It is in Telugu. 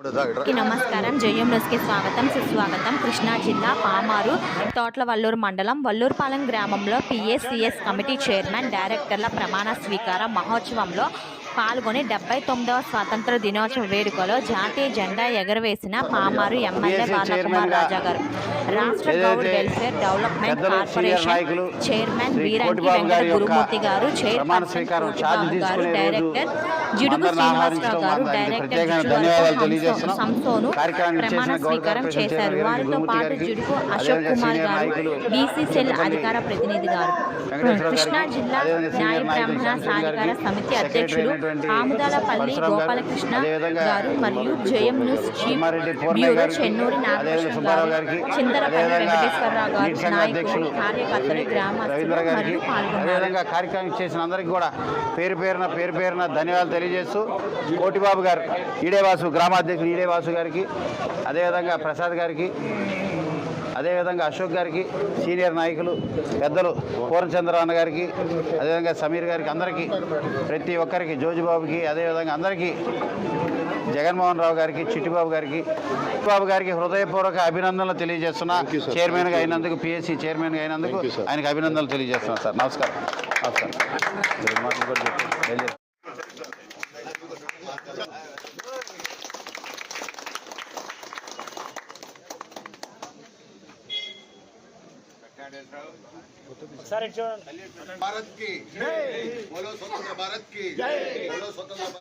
నమస్కారం. జయం న్యూస్కి స్వాగతం సుస్వాగతం. కృష్ణా జిల్లా పామారు తోట్ల వల్లూరు మండలం వల్లూరుపాలెం గ్రామంలో పిఎస్సిఎస్ కమిటీ చైర్మన్ డైరెక్టర్ల ప్రమాణ స్వీకార మహోత్సవంలో పాల్గొని డెబ్బై తొమ్మిదవ స్వాతంత్ర దినోత్సవ వేడుకలో జాతీయ జెండా ఎగరవేసిన పామారు ఎమ్మెల్యే బాలకుమార్ రాజా గారు రాష్ట్ర Goud welfare development corporation chairman Kotibabu Venkata Gurumurthy గారు చైర్మన్ గారు డైరెక్టర్ జిడుగు శ్రీనివాసరావు గారు డైరెక్టర్ కార్యక్రమాన్ని ప్రమాణ స్వీకారం చేశారు. వారితో పాటు జిడుగు అశోక్ కుమార్ గారు బీసీసీఎల్ అధికార ప్రతినిధి గారు. కృష్ణా జిల్లా న్యాయ బ్రాహ్మణ సాధికార సమితి అధ్యక్షులు అయినటువంటి ఆముదాలపల్లి గోపాలకృష్ణ గారు మరియు Jayam news chief bureau Chennuri Nagakrishna గారు. చింతలపల్లి అదేవిధంగా నీటి సంఘ అధ్యక్షులు రవీంద్ర గారికి అదేవిధంగా కార్యక్రమం చేసిన అందరికీ కూడా పేరు పేరున పేరు పేరున ధన్యవాదాలు తెలియజేస్తూ కోటిబాబు గారు ఈడేవాసు గ్రామాధ్యక్షులు ఈడేవాసు గారికి అదేవిధంగా ప్రసాద్ గారికి అదేవిధంగా అశోక్ గారికి సీనియర్ నాయకులు పెద్దలు పూర్ణచంద్ర అన్న గారికి అదేవిధంగా సమీర్ గారికి అందరికీ ప్రతి ఒక్కరికి జోజిబాబుకి అదేవిధంగా అందరికీ జగన్మోహన్ రావు గారికి చిట్టిబాబు గారికి చిట్టిబాబు గారికి హృదయపూర్వక అభినందనలు తెలియజేస్తున్నా. చైర్మన్గా అయినందుకు పిఎస్సి చైర్మన్గా అయినందుకు ఆయనకు అభినందనలు తెలియజేస్తున్నా సార్ నమస్కారం. నమస్కారం. ఒకసారి చూడండి. భారత్కి బోలో స్వతంత్ర భారత్కి బోలో స్వతంత్ర